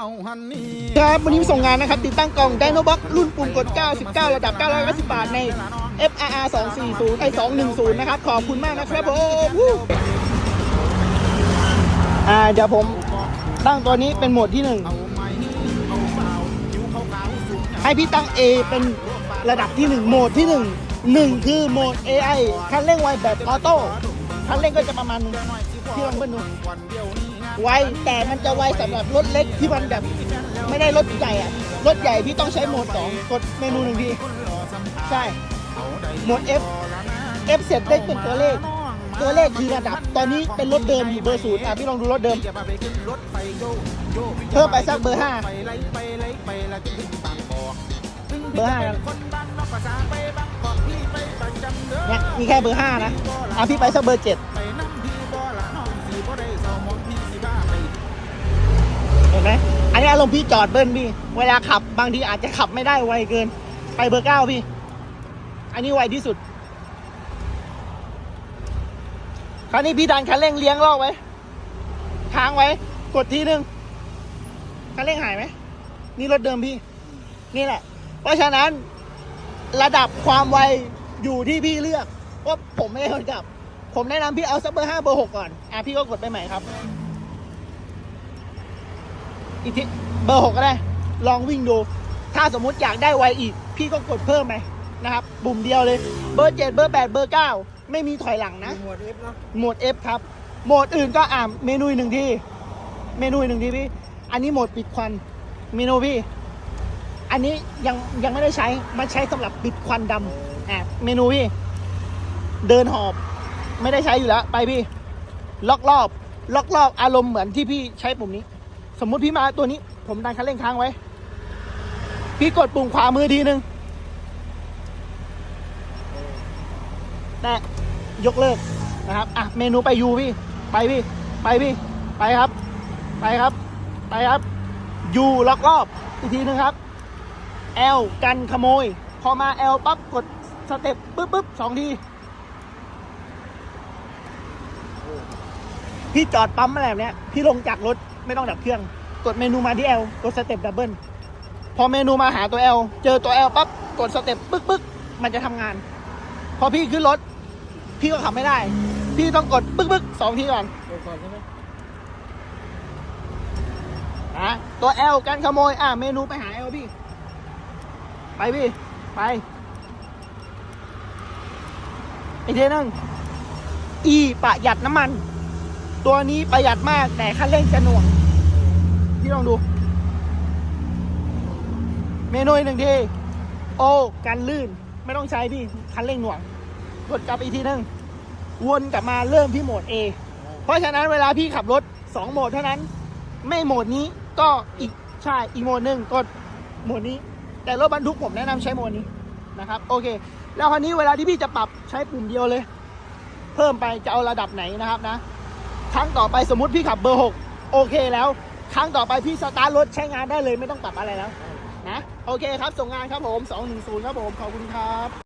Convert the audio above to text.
เอาฮันนี่ครับวันนี้ส่งงานนะครับ ติดตั้งกล่อง Dynobox รุ่นปุ่มกด 99 ระดับ 990 บาทใน FRR 240ไอ210 นะครับ ขอบคุณมากนะครับผมอ่าเดี๋ยวผมตั้งตัวนี้เป็นโหมดที่หมเอาเปล่าผิวขาวๆสุก1ให้พี่ตั้ง A เป็นระดับที่1โหมดที่1 1คือโหมด AI คันเร่งไวแบบออโต้ คันเร่งก็จะประมาณนึงพี่ลองเบิ้ลดูวันเดียวนี้งไวแต่มันจะไวสำหรับรถเล็กที่มันแบบไม่ได้รถใหญ่อะรถใหญ่พี่ต้องใช้โหมด2กดเมนูหนึ่งทีใช่เอาได้โหมด F F เสร็จได้เป็นตัวเลขตัวเลขคือระดับ ตอนนี้เป็นรถเดิมอยู่เบอร์ศูนย์อะพี่ลองดูรถเดิม เพิ่มไปสักเบอร์ห้า เบอร์ห้าเป็นคนบางนอกภาษาไปบางกอกพี่ไปประจำเนี่ยมีแค่เบอร์ห้านะอะพี่ไปสักเบอร์เจ็ดเห็นไหมอันนี้อารมณ์พี่จอดเบิ้ลพี่ เวลาขับบางทีอาจจะขับไม่ได้ไวเกิน ไปเบอร์เก้าพี่ อันนี้ไวที่สุด คราวนี้พี่ดันคันเร่งเลี้ยงลอกไว้ค้างไว้ กดทีนึงคันเร่งหายไหม นี่รถเดิมพี่ นี่แหละ เพราะฉะนั้นระดับความไวอยู่ที่พี่เลือกว่าผมไม่ได้คนขับ ผมแนะนำพี่เอาสักเบอร์ห้าเบอร์หกก่อน อะพี่ก็กดไปใหม่ครับ อีกทีเบอร์หกก็ได้ ลองวิ่งดู ถ้าสมมุติอยากได้ไวอีก พี่ก็กดเพิ่มไปนะครับปุ่มเดียวเลย เบอร์เจ็ดเบอร์แปดเบอร์เก้าไม่มีถอยหลังนะ หมวด F เนาะโหมด F ครับ โหมดอื่นก็อ่าเมนูหนึ่งที่เมนูหนึ่งที่พี่ อันนี้โหมดปิดควัน เมนูพี่ อันนี้ยังยังไม่ได้ใช้มันใช้สำหรับปิดควันดำอะเมนูพี่ เดินหอบ ไม่ได้ใช้อยู่แล้ว ไปพี่ ล็อกรอบ ล็อกรอบอารมณ์เหมือนที่พี่ใช้ปุ่มนี้ สมมุติพี่มาตัวนี้ ผมดันคันเร่งค้างไว้ พี่กดปุ่มขวามือทีนึงแต่ยกเลิกนะครับ อะ เมนูไปยูพี่ ไปพี่ ไปพี่ ไปครับ ไปครับ ไปครับยูล็อกรอบอีกทีนึงครับ L กันขโมย พอมา L ปั๊บกดสเต็ปปึ๊บปึ๊บสองที พี่จอดปั๊มอะไรแบบเนี้ย พี่ลงจากรถไม่ต้องดับเครื่อง กดเมนูมาที่ L กดสเต็ปดับเบิลพอเมนูมาหาตัว L เจอตัว L ปั๊บกดสเต็ปปึ๊กปึ๊กมันจะทำงาน พอพี่ขึ้นรถ พี่ก็ขับไม่ได้ พี่ต้องกดปึ๊กปึ๊กสองทีก่อนเดี๋ยวก่อนใช่ไหมนะตัว L การขโมย อะเมนูไปหา L พี่ ไปพี่ ไป อีกทีนึง E ประหยัดน้ำมัน ตัวนี้ประหยัดมากแต่คันเร่งจะหน่วง พี่ลองดู เมนูหนึ่งที O กันลื่น ไม่ต้องใช้พี่ คันเร่งหน่วง กดกลับอีกทีนึง วนกลับมาเริ่มที่โหมด A เพราะฉะนั้นเวลาพี่ขับรถ2โหมดเท่านั้น ไม่โหมดนี้ก็อีกใช่อีกโหมดหนึ่งกดโหมดนี้ แต่รถบรรทุกผมแนะนำใช้โหมดนี้นะครับโอเค แล้วคราวนี้เวลาที่พี่จะปรับใช้ปุ่มเดียวเลย เพิ่มไปจะเอาระดับไหนนะครับนะ ครั้งต่อไปสมมติพี่ขับเบอร์ 6 โอเคแล้ว ครั้งต่อไปพี่สตาร์ทรถใช้งานได้เลยไม่ต้องปรับอะไรแล้วนะโอเคครับส่งงานครับผม210ครับผมขอบคุณครับ